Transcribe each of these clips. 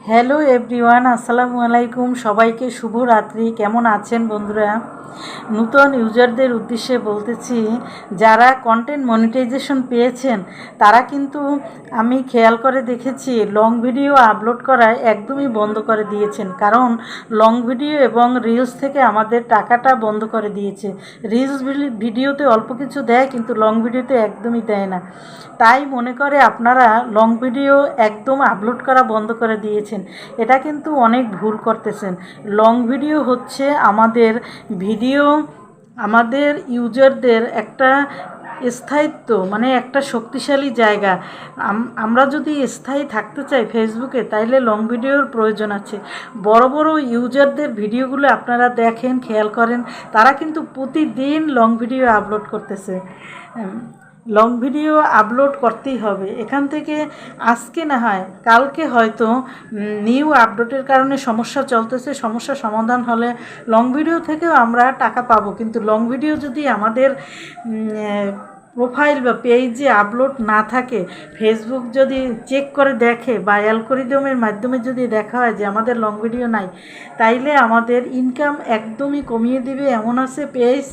Hello everyone আসসালামু আলাইকুম সবাইকে শুভ রাত্রি। কেমন আছেন বন্ধুরা? নূতন ইউজারদের উদ্দেশ্যে বলতেছি, যারা কন্টেন্ট মনিটাইজেশন পেয়েছেন, তারা কিন্তু আমি খেয়াল করে দেখেছি লং ভিডিও আপলোড করা একদমই বন্ধ করে দিয়েছেন। কারণ লং ভিডিও এবং রিলস থেকে আমাদের টাকাটা বন্ধ করে দিয়েছে। রিলস ভিডিওতে অল্প কিছু দেয়, কিন্তু লং ভিডিওতে একদমই দেয় না। তাই মনে করে আপনারা লং ভিডিও একদম আপলোড করা বন্ধ করে দিয়েছেন। এটা কিন্তু অনেক ভুল করতেছেন। লং ভিডিও হচ্ছে আমাদের ভিডিও আমাদের ইউজারদের একটা স্থায়িত্ব মানে একটা শক্তিশালী জায়গা। আম- আমরা যদি স্থায়ী থাকতে চাই ফেসবুকে তাইলে লং ভিডিওর প্রয়োজন আছে। বড় বড় ইউজারদের ভিডিওগুলো আপনারা দেখেন, খেয়াল করেন, তারা কিন্তু প্রতিদিন লং ভিডিও আপলোড করতেছে। লং ভিডিও আপলোড করতেই হবে। এখান থেকে আজকে না হয় কালকে হয়তো নিউ আপডেটের কারণে সমস্যা চলতেছে। সমস্যা সমাধান হলে লং ভিডিও থেকেও আমরা টাকা পাবো। কিন্তু লং ভিডিও যদি আমাদের প্রোফাইল বা পেজে আপলোড না থাকে ফেসবুক যদি চেক করে দেখে বা অ্যালকোরিদমের মাধ্যমে যদি দেখা হয় যে আমাদের লং ভিডিও নাই, তাইলে আমাদের ইনকাম একদমই কমিয়ে দিবে। এমন আছে পেজ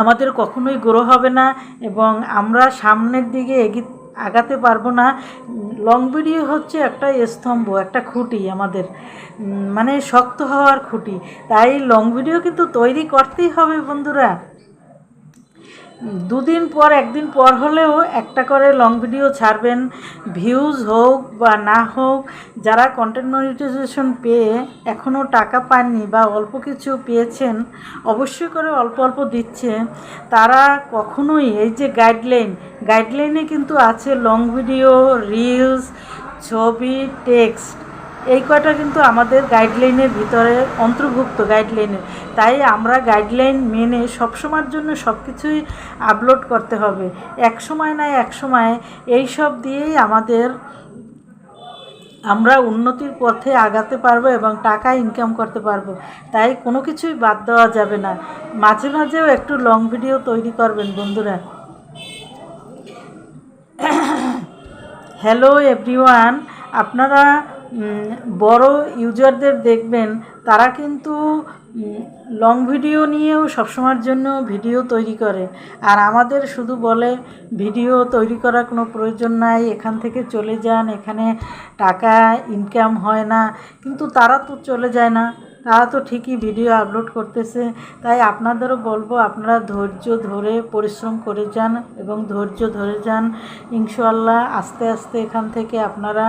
আমাদের কখনোই গ্রো হবে না এবং আমরা সামনের দিকে এগি, আগাতে পারব না। লং ভিডিও হচ্ছে একটা স্তম্ভ, একটা খুঁটি আমাদের মানে শক্ত হওয়ার খুঁটি। তাই লং ভিডিও কিন্তু তৈরি করতেই হবে বন্ধুরা। দুদিন পর, একদিন পর হলেও একটা করে লং ভিডিও ছাড়বেন। ভিউজ হোক বা না হোক, যারা কন্টেন্ট মনিটাইজেশন পেয়ে এখনও টাকা পাননি বা অল্প কিছু পেয়েছেন, অবশ্যই করে অল্প অল্প দিচ্ছে। তারা কখনোই এই যে গাইডলাইন গাইডলাইনে কিন্তু আছে লং ভিডিও রিলস ছবি টেক্সট এই কয়টা কিন্তু আমাদের গাইডলাইনের ভিতরে অন্তর্ভুক্ত গাইডলাইনে তাই আমরা গাইডলাইন মেনে সবসময়ের জন্য সব কিছুই আপলোড করতে হবে। এক সময় না এক সময় এই সব দিয়েই আমাদের আমরা উন্নতির পথে আগাতে পারব এবং টাকা ইনকাম করতে পারব। তাই কোনো কিছুই বাদ দেওয়া যাবে না। মাঝে মাঝেও একটু লং ভিডিও তৈরি করবেন বন্ধুরা। হ্যালো এভরিওয়ান আপনারা বড় ইউজারদের দেখবেন, তারা কিন্তু লং ভিডিও নিয়েও সবসময়ের জন্য ভিডিও তৈরি করে। আর আমাদের শুধু বলে ভিডিও তৈরি করার কোনো প্রয়োজন নাই, এখান থেকে চলে যান, এখানে টাকা ইনকাম হয় না। কিন্তু তারা তো চলে যায় না। তারা তো ঠিকই ভিডিও আপলোড করতেছে। তাই আপনাদেরও বলব, আপনারা ধৈর্য ধরে পরিশ্রম করে যান এবং ধৈর্য ধরে যান। ইনশাল্লাহ আস্তে আস্তে এখান থেকে আপনারা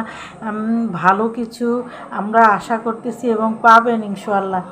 ভালো কিছু আমরা আশা করতেছি এবং পাবেন ইনশাল্লাহ